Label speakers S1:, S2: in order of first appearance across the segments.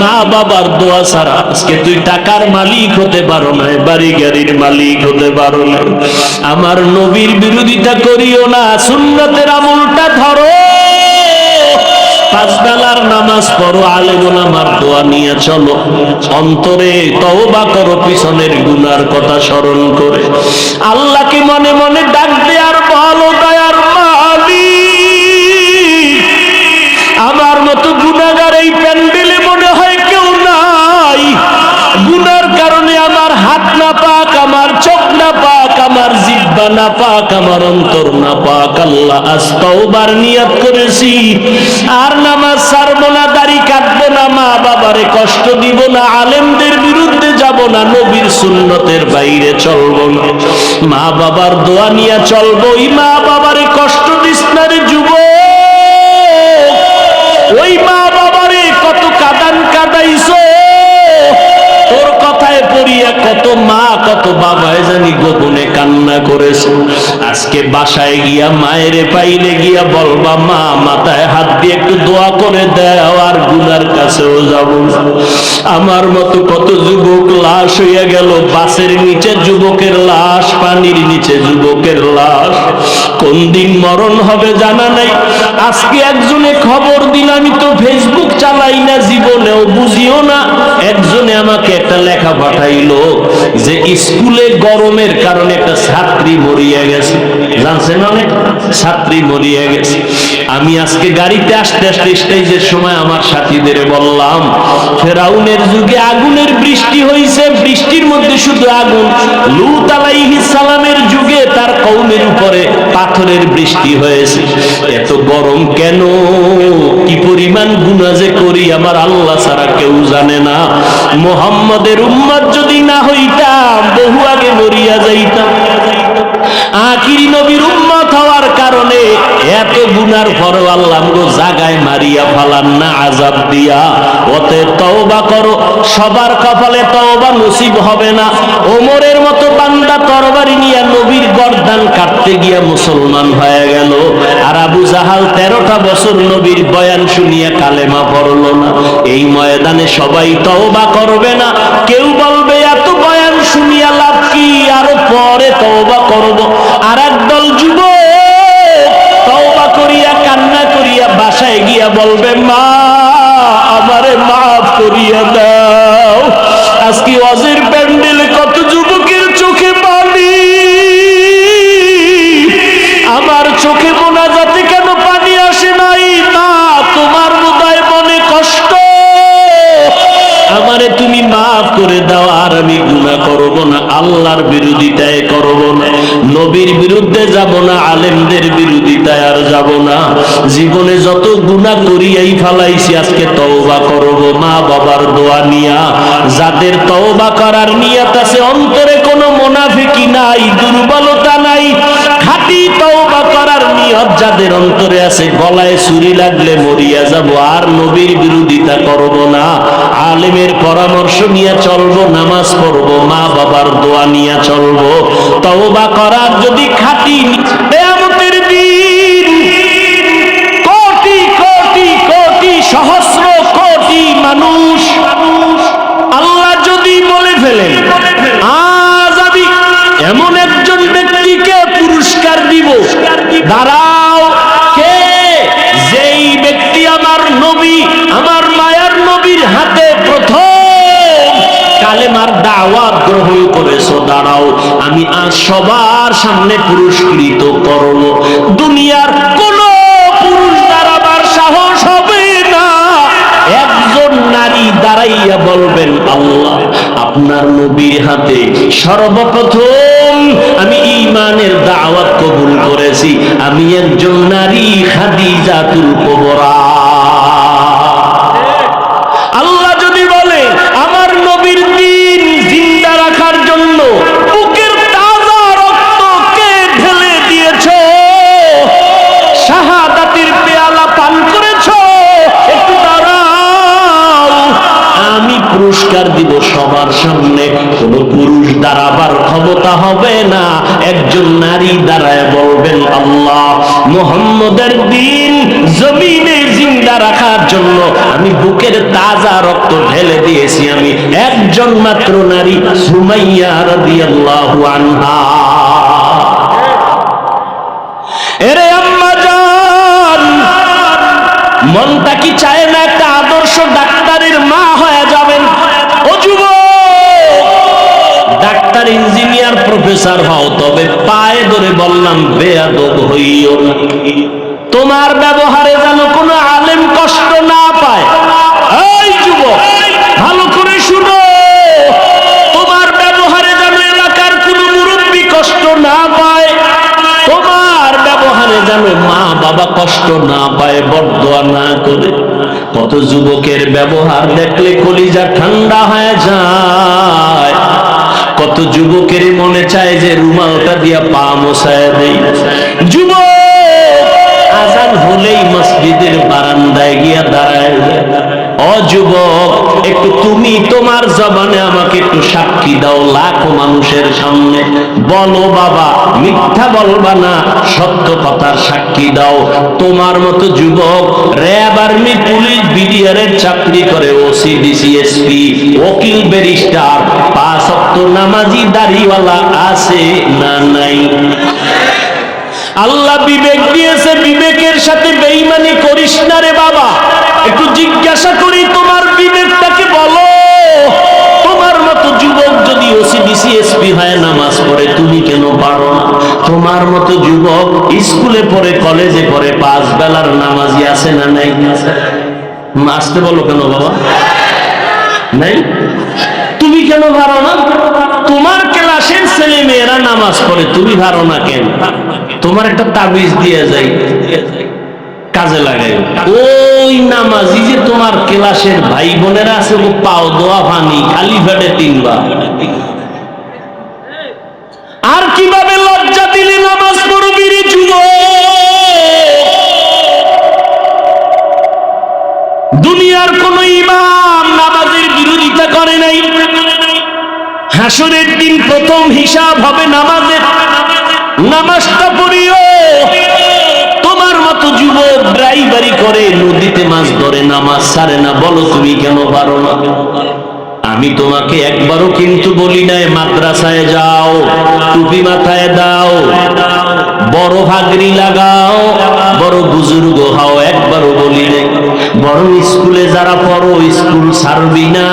S1: মা বাবার দোয়া ছাড়া আজকে তুই টাকার মালিক হতে পারো না বাড়ি গাড়ির মালিক হতে পারো না আমার নবীর বিরোধিতা করিও না, সুন্নতের আমলটা ধরো। নামাজ পড়ো আলেমন আমার দোয়া নিয়ে চলো। অন্তরে তওবা করো, পিছনের গুনার কথা স্মরণ করে। আল্লাহকে মনে মনে ডাক জিব্বা না পাক আমার অন্তর না পাক আল্লাহ করেছি। আর নামাজ না, দাড়ি না, মা বাবারে কষ্ট দিব না, আলেমদের বিরুদ্ধে যাব না, নবীর সুন্নতের বাইরে চলবো না। মা বাবার দোয়া নিয়ে চলবো, ওই মা বাবারে কষ্ট দিস না রে যুবক। ওই মা বাবারে কত কাদান কাদাইছো। তোর কথায় পড়িয়া কত মা, কত বাবায় জানি গোপনে কান্না করেছে। আজকে বাসায় গিয়া মায়ের পাইলে গিয়া বলবা, মা, মাথায় হাত দিয়ে একটু দোয়া করে দেও, আর গুনার কাছেও যাব আমার মতো কত যুবক লাশ হইয়া গেল বাসের নিচে যুবকের লাশ, পানির নিচে যুবকের লাশ। কোন দিন মরণ হবে জানা নাই? আজকে একজনে খবর দিল, আমি তো ফেসবুক চালাই না, জীবনেও বুঝিও না। একজনে আমাকে একটা লেখা পাঠাইলো যে স্কুলে গরমের কারণে একটা ছাত্রী মরিয়া গেছে। জানছেন অনেক? ছাত্রী মরিয়া গেছে। আমি আজকে গাড়িতে আসতে আসতে স্টেজের সময় আমার সাথীদের বললাম, ফেরাউনের যুগে আগুনের বৃষ্টি হয়েছে বৃষ্টির মধ্যে শুধু আগুন। লুত আলাইহিস সালামের যুগে তার কৌমের উপরে পাথরের বৃষ্টি হয়েছে। এত গরম কেন? কি পরিমাণ গুণা যে করি আমার আল্লাহ ছাড়া কেউ জানে না। মোহাম্মদের উম্মাদ যদি না হইতাম, বহু আগে মরিয়া যাইতাম আখিরি নবীর উম্মত হওয়ার কারণে এত গুনার পরও আল্লাহ আমগো জাগায় মারিয়া ফালান না আজাব দিয়া। ওতে তওবা করো, সবার কপালে তওবা নসিব হবে না। ওমরের মতো বান্দা তরবারি নিয়ে নবীর গর্দান কাটতে গিয়া মুসলমান হয়ে গেল। আর আবু জাহাল তেরোটা বছর নবীর বয়ান শুনিয়া কালেমা পড়ল না। এই ময়দানে সবাই তওবা করবে না। কেউ বলবে, এত বয়ান শুনিয়া লাভ কি? আরও পরে তওবা করব। করিয়া গিয়া বলবে, মা, আমারে মাফ করিয়া দাও। আজকে অজের প্যান্ডেলে কত যুবকের চোখে পানি। আমার চোখে মোনা যাতে কেন পানি আসে নাই? না, তোমার বোধহয় মনে কষ্ট। আমারে তুমি মাফ করে দাও, আর আমি গুনাহ করব না। আল্লাহর বিরোধিতায় করব না। নবীর বিরুদ্ধে যাব না জীবনে যত গুনাহ করিয়াই ফালাইছি, আজকে তওবা করব। মা বাবার দোয়া নিয়া, যাদের তওবা করার নিয়ত আছে, অন্তরে কোনো মুনাফিকি নাই, দুর্বলতা নাই। খাঁটি তওবা করার নিয়ত যাদের অন্তরে আছে, গলায় ছুরি লাগলে মরিয়া যাব, আর নবীর বিরোধিতা করব না। আলেমের পরামর্শ নিয়ে চলবো, নামাজ পড়ব, মা বাবার দোয়া নিয়ে চলবো। তওবা করার যদি খাঁটি দাঁড়াও, কে? যেই ব্যক্তি আমার নবী, আমার মায়ার নবীর হাতে প্রথম কালেমার দাওয়াত গ্রহণ করেছ, দাঁড়াও। আমি আজ সবার সামনে পুরস্কৃত করব। দুনিয়ার কোন পুরুষ দাঁড়াবার সাহস হবে না। একজন নারী দাঁড়াইয়া বলবেন, আল্লাহ, আপনার নবীর হাতে সর্বপ্রথম ইমানের দাওয়াত কবুল করেছি। আমি একজন নারী খাদিজাতুল কুবরা। জন্য আমি বুকের তাজা রক্ত ঢেলে দিয়েছি আমি। একজন মাত্র নারী, সুমাইয়া এরে মনটা কি চায় না একটা আদর্শ ডাক্তারের মা হয়ে যাবেন? ডাক্তার, ইঞ্জিনিয়ার, প্রফেসর হও, তবে পায়ে ধরে বললাম, বেয়াদব হইও তোমার ব্যবহারে যেন কোনো আলেম কষ্ট না পায় এই যুবক ভালো করে শুনো তোমার ব্যবহারে যেন এলাকার কোনো মুরব্বী কষ্ট না পায় তোমার ব্যবহারে যেন মা বাবা কষ্ট না পায়, বরদোয়া না করে। কত যুবকের ব্যবহার দেখলে কলিজা ঠান্ডা হয়ে যায়। কত যুবকের মনে চায় যে রুমালটা দিয়া পা মশায় দেই। যুবক, আজান হলেই মসজিদের বারান্দায় গিয়া দাঁড়ায়। অযুবক একটু তুমি তোমার জবানে আমাকে একটু সাক্ষী দাও লাখো মানুষের সামনে। বলো বাবা, মিথ্যা বলবা না, সত্য কথার সাক্ষী দাও। তোমার মতো যুবক, র্যাব আর্মি, পুলিশ, বিডিআরের চাকরি করে ওসি ডিসিএসপি ওকিল, ব্যারিস্টার, পাঁচ অক্ট নামাজি, দাড়িওয়ালা আছে না নাই? আল্লাহ বিবেক দিয়েছে, বিবেকের সাথে বেইমানি করিস না রে বাবা। জিজ্ঞাসা করি, তোমার বিবেকটাকে বলো। তোমার মতো যুবক যদি ওসিডিসি এসপি হয়, নামাজ পড়ে, তুমি কেন পারো না? তোমার মতো যুবক স্কুলে পড়ে, কলেজে পড়ে, পাঁচ বেলার নামাজি আছে না নাই? আসতে বলো কেন বাবা? নাই? তুমি কেন পারো না? তোমার ক্লাসের ছেলে মেয়েরা নামাজ পড়ে, তুমি পারো না কেন? তোমার একটা তাবিজ দিয়ে যাই। কাজে লাগাই ওই নামাজি যে তোমার ক্লাসের ভাই বোনেরা আছে, ও পাও দোয়া পানি খালি ফেটে তিনবার। আর কীভাবে লজ্জা দিলে নামাজ পড়বি রে যুবক? দুনিয়ার কোন ইমাম নামাজের বিরোধিতা করে নাই। হাসরের দিন প্রথম হিসাব হবে নামাজের নামাজটা পড়িও। তোমার মতো যুবক ড্রাইভারি করে নদীতে মাছ ধরে নামাজ ছাড়ে না, বলো তুমি কেন পারো না? আমি তোমাকে একবারও কিন্তু বলি নাই, মাদ্রাসায় যাও, টুপি মাথায় দাও, বড় ভাগরি লাগাও, বড় বুজুর্গ হও, একবারও বলি নাই। বড় স্কুলে যারা পড়ো, স্কুল ছাড়বি না,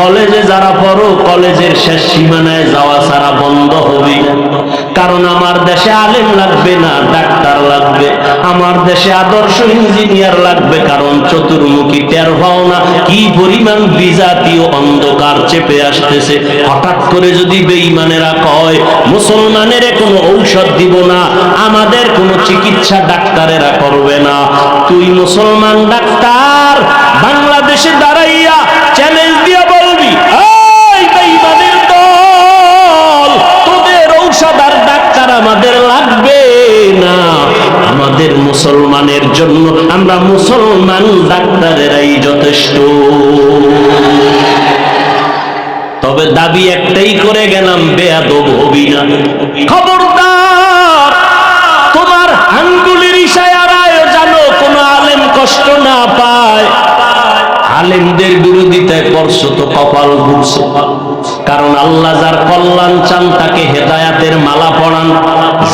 S1: কলেজে যারা পড়ো, কলেজের শেষ সীমানায় যাওয়া ছাড়া বন্ধ হবে কারণ আমার দেশে আলেম লাগবে না, ডাক্তার লাগবে। আমার দেশে আদর্শ ইঞ্জিনিয়ার লাগবে, কারণ চতুর্মুখী টের হও না। কি পরিমাণ বিজাতীয় অন্ধকার চেপে আসতেছে। হঠাৎ করে যদি বেঈমানেরা কয়, মুসলমানের কোনো ঔষধ দিব না, আমাদের কোনো চিকিৎসা ডাক্তারেরা করবে না। তুই মুসলমান ডাক্তার, বাংলাদেশে দাঁড়াইয়া চ্যালেঞ্জ আমাদের লাগবে না। আমাদের মুসলমানের জন্য আমরা মুসলমান, ডাক্তারেরাই যথেষ্ট। তবে দাবি একটাই করে গেলাম, বেয়াদব হবি না। খবরদার তোমার আঙ্গুলের ইশারায় জানো কোন আলেম কষ্ট না পায় আলেমদের বিরোধিতায় করছ তো কপাল ঘুরছে। কারণ আল্লাহ যার কল্যাণ চান তাকে হেদায়াতের মালা পড়ান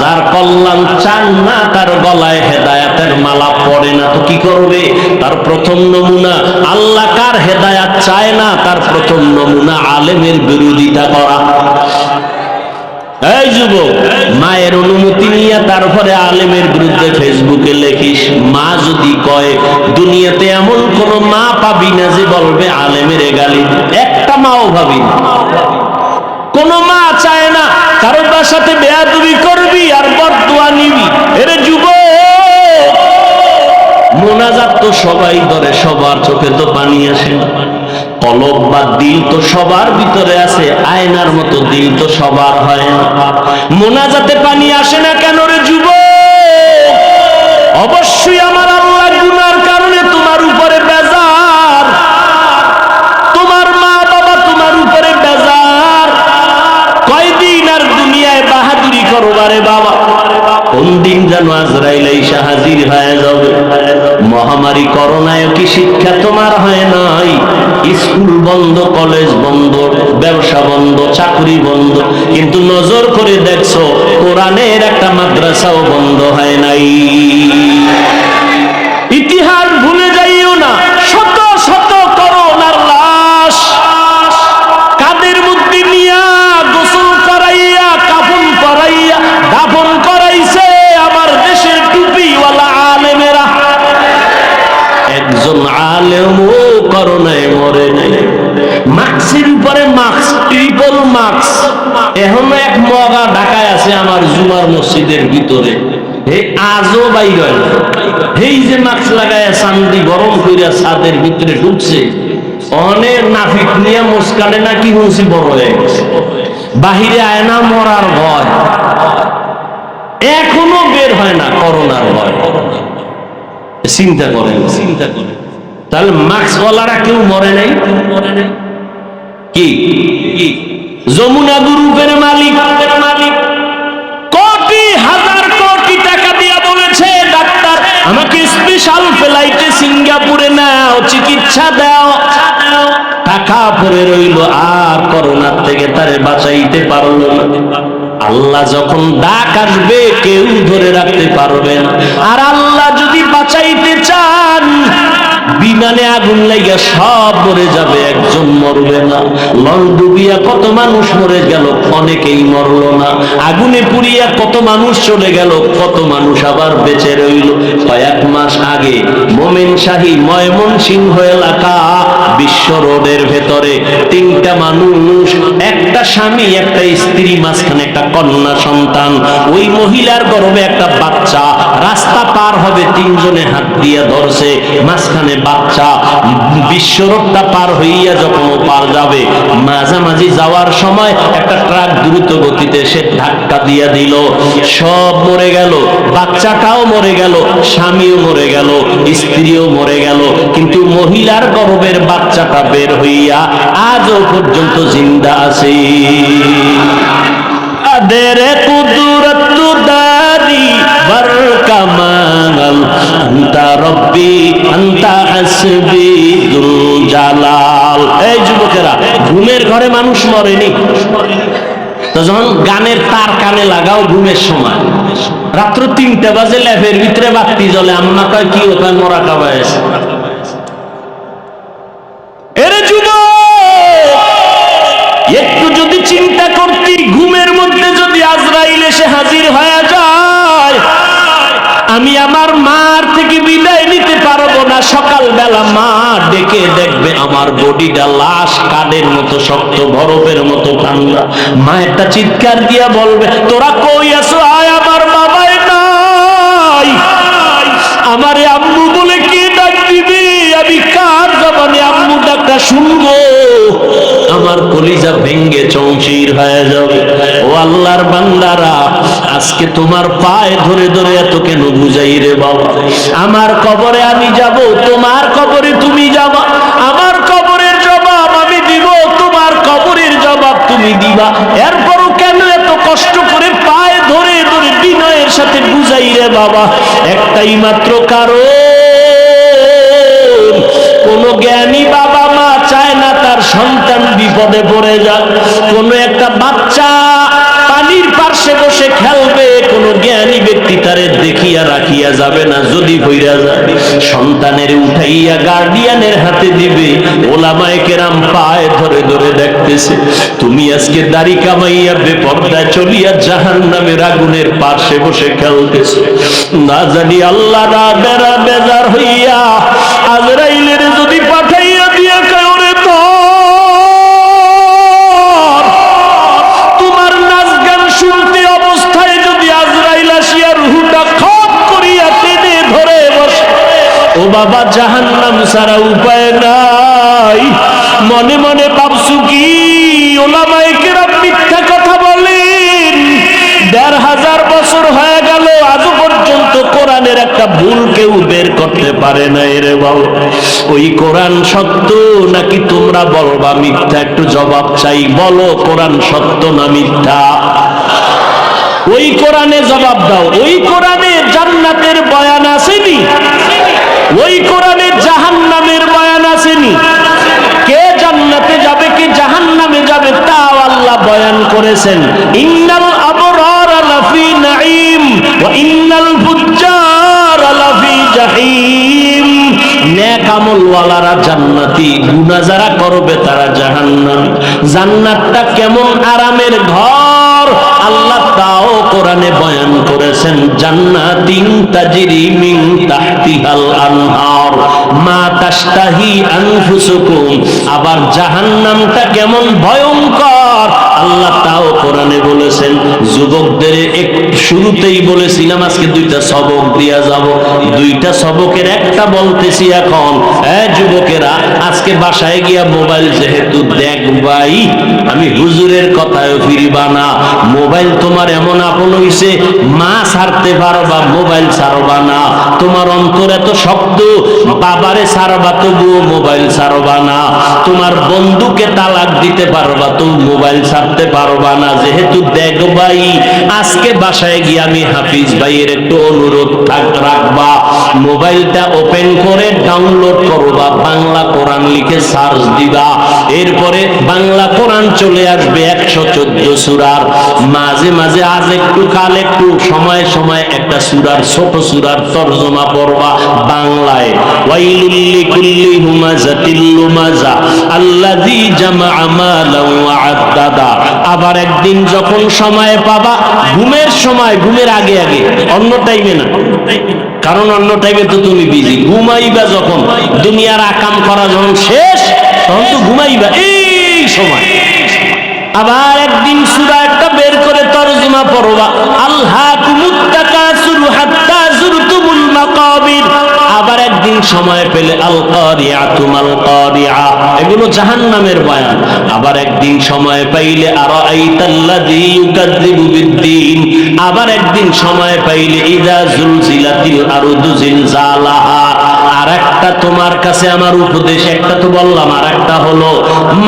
S1: যার কল্যাণ চান না তার গলায় হেদায়াতের মালা পড়ে না। তো কি করবে? তার প্রথম নমুনা আল্লাহ কার হেদায়াত চায় না? তার প্রথম নমুনা আলেমের বিরোধিতা করা। এই মায়ের অনুমতি নিয়ে তারপরে আলেমের বিরুদ্ধে ফেসবুকে লেখিস, মা যদি কয়, দুনিয়াতে এমন কোন মা পাবি না যে বলবে আলেমের গালি। একটা মাও ভাবি না। কোন মা চায় না বেয়াদবি করবি আর বদুয়া নিবি। এরে যুবক, মোনাজাত তো সবাই ধরে, সবার চোখে তো পানি আসে। না। কলব বা দিল তো সবার ভিতরে আছে, আয়নার মতো দিল তো সবার হয়। মোনা যাতে পানি আসে না কেন রে যুব অবশ্যই আমার আল্লাহ গুনার কারণে তোমার উপরে বেজার। তোমার মা বাবা তোমার উপরে বেজার। কয়দিন আর দুনিয়ায় বাহাদুরি করবারে বাবা? কোন দিন যেন আজরাইল ঈশা হাজির হয়ে যাবে? মহামারী করোনায় কি শিক্ষা তোমার হয় নাই? স্কুল বন্ধ, কলেজ বন্ধ, ব্যবসা বন্ধ, চাকরি বন্ধ, কিন্তু নজর করে দেখছ, কোরআনের একটা মাদ্রাসাও বন্ধ হয় নাই। আমার জুমার মসজিদের ভিতরে। হে আজও বাইর না এই যে মাস্ক লাগায় চান্দি গরম কইরা ছাদের ভিতরে ঢুকছে, অনেক নাফিক নিয়ে মুস্কানে নাকি হুঁসি বড় হয়ে গেছে। বাহিরে আয়না মরার ভয়। এখনও বের হয় না করোনার ভয়। চিন্তা করেন। চিন্তা করেন তাহলে মাস্ক ওয়ালারা কেউ মরে নাই? মরে নাই কি? যমুনা গ্রুপের মালিক মালিক কোটি হাজার কোটি টাকা দিয়া বলেছে ডাক্তার আমাকে স্পেশাল ফ্লাইটে সিঙ্গাপুরে নাও, চিকিৎসা দাও। টাকা পরে রইল, আর করোনার থেকে তারে বাঁচাইতে পারল না। আল্লাহ যখন ডাক আসবে, কেউ ধরে রাখতে পারবে না। আর আল্লাহ যদি বাঁচাইতে চান বিমানে আগুন লাগিয়া সব মরে যাবে, একজন মরবে না। লং ডুবিয়া কত মানুষ মরে গেল, অনেকেই মরলো না। আগুনে পুড়িয়া কত মানুষ চলে গেল, কত মানুষ আবার বেঁচে রইল। কয়েক মাস আগে মোমেন শাহী ময়মন সিংহ এলাকা, বিশ্ব রোডের ভেতরে তিনটা মানুষ, একটা স্বামী, একটা স্ত্রী, মাঝখানে একটা কন্যা সন্তান। ওই মহিলার গর্ভে একটা বাচ্চা, রাস্তা পার হবে, তিনজনে হাত দিয়ে ধরছে, মাঝখানে বাচ্চা বিশ্ব রোডটা পার হইয়া যখন পার যাবে, মাঝামাঝি যাওয়ার সময় একটা ট্রাক দ্রুত গতিতে সে ধাক্কা দিয়ে দিল। সব মরে গেল, বাচ্চাটাও মরে গেল, স্বামীও মরে গেল, স্ত্রীও মরে গেল, কিন্তু মহিলার গর্ভের বাচ্চাটা বের হইয়া আজও পর্যন্ত জিন্দা আছে। দারি বর কামাল আন্তা রব্বি, আন্তা হাসবি জালাল। এই যুবকেরা, ঘুমের ঘরে মানুষ মরেনি। তো যখন গানের তার কানে লাগাও ঘুমের সময়, রাত্র তিনটা বাজে ল্যাপের ভিতরে বাতি জ্বলে, আম্মা কয়, কি ওখানে মরা আছে? এরে যুবক, একটু যদি চিন্তা করতি, ঘুমের মধ্যে যদি আজরাইল এসে হাজির হয়ে আমার মার থেকে বিদায় নিতে পারব না। সকালবেলা মা ডেকে দেখবে আমার বডিটা লাশ কাঠের মতো শক্ত, বরফের মতো ঠান্ডা মা একটা চিৎকার দিয়া বলবে, তোরা কই আছো? আয় আমার বাবাই নাই। আমারে আম্মু বলে কে ডাক দিবি? আমি কার জবানে আম্মু ডাকটা শুনব? আমার কলিজা ভেঙ্গে চৌচির হয়ে যাবে। ও আল্লাহর বান্দারা আজকে তোমার পায়ে ধরে ধরে এত কেন বুঝাই রে বাবা? আমার কবরে আমি যাব, তোমার কবরে তুমি যাবা। আমার কবরের জবাব আমি দিব, তোমার কবরের জবাব তুমি দিবা। এরপরও কেন এত কষ্ট করে পায়ে ধরে ধরে বিনয়ের সাথে বুঝাই রে বাবা? একটাই মাত্র কারণ, কোন জ্ঞানী বাবা মা চায় না তার সন্তান বিপদে পড়ে যাক। কোন একটা বাচ্চা পার্শ্বে বসে খেলবে, কোন জ্ঞানী ব্যক্তি তারে দেখিয়া রাখিয়া যাবে না, যদি হইরা যায়। সন্তানের উঠাইয়া গার্ডিয়ানের হাতে দিবে, ওলামায়ে কেরাম পায়ে ধরে ধরে দেখতেছে, তুমি আজকে দাড়ি কামাইয়া বেপর্দায় চলিয়া জাহান নামের আগুনের পার্শ্বে বসে খেলতেছে। না জানি আল্লাহ না বেড়া বেজার হইয়া আজরাইলের বাবা জাহান্নাম সারা উপায় নাই। মনে মনে ভাবছু কি? মিথ্যা কথা বলেন। দেড় হাজার বছর হয়ে গেল আজও পর্যন্ত কোরআনের একটা ভুল কেউ বের করতে পারে না রে বাবা। ওই কোরআন সত্য নাকি তোমরা বলবা মিথ্যা? একটু জবাব চাই, বলো কোরআন সত্য না মিথ্যা? ওই কোরআনে জবাব দাও। ওই কোরআনে জান্নাতের বয়ান আসেনি? বয়ান করেছেন, ইন্নাল আবরার লাফি নাঈম ওয়া ইন্নাল ফুজ্জার লাফি জাহিম। নেক আমলওয়ালারা জান্নাতি গুনাহ যারা করবে তারা জাহান্নামী। জান্নাতটা কেমন আরামের ঘর, আল্লাহ তাও কোরআনে বয়ান করেছেন জান্নাতিন তাজরি মিন তাহতিহাল আনহার, মা তাশতাহি আনফুসুকুম। আবার জাহান্নামটা কেমন ভয়ঙ্কর আল্লাহ তাও কোরআনে বলেছেন, যুবকদের এক শুরুতেই বলেছিলাম, আজকে দুইটা সবক দিয়া যাব। দুইটা সবকের একটা বলতেছি এখন হ্যাঁ যুবকেরা, আজকে বাসায় গিয়া মোবাইল যেহেতু দেখবাই আমি হুজুরের কথায় ফিরিবা না। মোবাইল তোমার এমন আপন হইছে, মা ছাড়তে পারবা, মোবাইল ছাড়বা না। তোমার অন্তর এত শব্দ বাবারে ছাড়বা তবুও মোবাইল ছাড়বা না। তোমার বন্ধুকে তালাক দিতে পারবা তো মোবাইল ছাড়তে পারবা না। যেহেতু দেখবাই আজকে বাসায় গিয়ে আমি হাফিজ ভাইয়ের একটু অনুরোধ থাক রাখবা। মোবাইলটা ওপেন করে ডাউনলোড করবা, বাংলা কোরআন লিখে সার্চ দিবা। এরপরে বাংলা কোরআন চলে আসবে একশো চোদ্দ সুরার। মাঝে মাঝে আজ একটু কাল একটু সময় সময় একটা সুরার, ছোট সুরার তর্জমা পড়বা বাংলায়। আল্লাযী জামাআ মালান ওয়া আদ্দাদা আবার একদিন যখন সময় পাবা, ঘুমের সময়, ঘুমের আগে আগে, অন্য টাইমে না। কারণ অন্য টাইমে তো তুমি বিজি ঘুমাইবা যখন, দুনিয়ার আকাম করা যখন শেষ, তখন তো ঘুমাইবা। এই সময়। আবার একদিন সুরা একটা বের করে তরজিমা পড়বা। আল্লাহ একদিন সময় পেলে আল কারিয়া তুমাল কারিয়া এগুলো জাহান্নামের বয়ান। আবার একদিন সময় পাইলে আর আবার একদিন সময় পাইলে ইযা আর আরদু জিলজালাহা আর একটা তোমার কাছে আমার উপদেশ, একটা তো বললাম আর একটা হলো,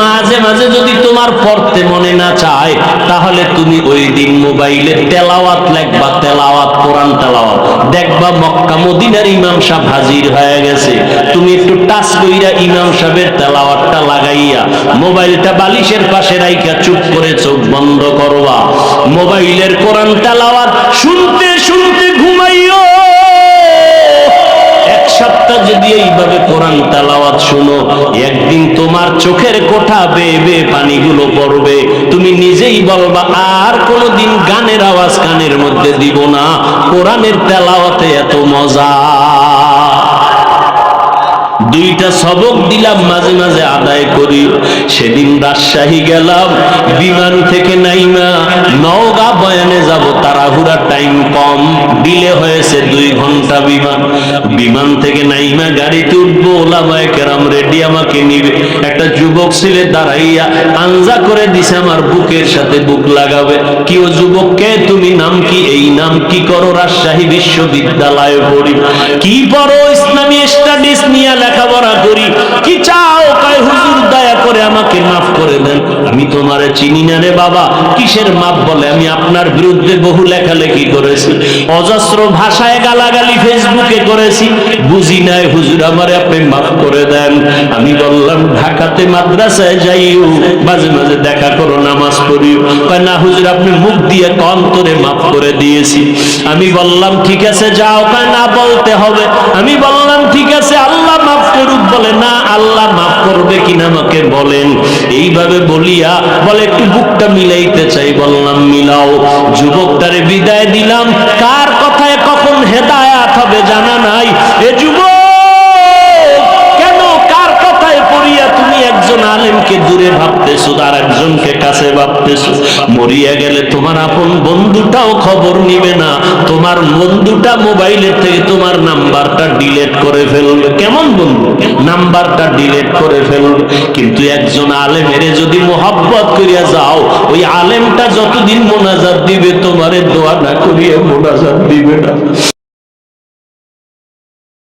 S1: মাঝে মাঝে যদি তোমার পড়তে মনে না চায়, তাহলে তুমি ওই দিন মোবাইলে তেলাওয়াত লেখবা, তেলাওয়াত, কোরআন তেলাওয়াত। দেখবা মক্কা মদিনার ইমাম সাহেব হাজির হয়ে গেছে। তুমি একটু টাচ কইরা ইমাম সাহেবের তেলাওয়াতটা লাগাইয়া, মোবাইলটা বালিশের পাশে রাইখা, চুপ করে চোখ বন্ধ করবা। মোবাইলের কোরআন তেলাওয়াত শুনতে শুনতে সপ্তাহ যদি এইভাবে কোরআন তালাওয়াত শুনো, একদিন তোমার চোখের কোঠা বেয়ে পানিগুলো পড়বে। তুমি নিজেই বলবা, আর কোনোদিন গানের আওয়াজ কানের মধ্যে দিব না। কোরআনের তেলাওয়াতে এত মজা। সবক দিলাম, মাঝে মাঝে আদায় করি। সেদিন রাজশাহী গেলাম, বিমান থেকে নাইমা, নওগাঁ বয়ানে যাব তাড়াহুড়া টাইম কম, ডিলে হয়েছে দুই ঘণ্টা বিমান। বিমান থেকে নাইমা গাড়িতে উঠবো, ওলামায় কেরাম রেডি আমাকে নিবে। একটা যুবক ছেলে দাঁড়াইয়া আঞ্জা করে দিছে আমার বুকের সাথে, বুক লাগাবে। কি ও যুবক, কে তুমি? নাম কি? এই নাম কি করো? রাজশাহী বিশ্ববিদ্যালয়ে পড়ি। কি পড়ো? স্টাডিজ নিয়ে লেখাপড়া করি। কি চাও? কয় হুজুর করে আমাকে মাফ করে দেন। আমি তোমারে চিনি না রে বাবা। কিসের মাপ বলে? আমি আপনার বিরুদ্ধে বহু লেখালেখি করেছি। অজস্র ভাষায় গালাগালি ফেসবুকে করেছি। বুঝি নাই, হুজুর আমারে আপনি মাফ করে দেন। আমি বললাম, ঢাকাতে মাদ্রাসায় যাইও, মাঝে মাঝে দেখা করো, নামাজ পড়িও। কয়, না হুজুর, আপনি মুখ দিয়ে অন্তরে মাফ করে দিয়েছি। আমি বললাম, ঠিক আছে, যাও। কয়, না বলতে হবে। আমি বললাম, ঠিক আছে, আল্লাহ মাফ করুক বলে, না, আল্লাহ মাফ করবে কিনা আমাকে বলেন। এইভাবে বলিয়া, বলে, একটু বুকটা মিলাইতে চাই, বললাম, মিলাও। যুবকটারে বিদায় দিলাম। কার কথায় কখন হেদায়াত হবে জানা নাই। এ যুবক কেন কার কথায় পড়িয়া তুমি একজন আলেমকে দূরে ভাবতেছো, আর একজনকে কাছে ভাবতেছো। মরিয়া গেলে তোমার আপন বন্ধুটাও খবর নিবে না। তোমার বন্ধুটা মোবাইলের থেকে তোমার নাম্বারটা ডিলিট করে ফেলবে। কেমন বন্ধু? নাম্বারটা ডিলিট করে ফেলবে। কিন্তু একজন আলেমের যদি মোহাব্বত করিয়া যাও, ওই আলেমটা যতদিন মোনাজাত দিবে, তোমারে দোয়া না করিয়া মোনাজাত দিবে না।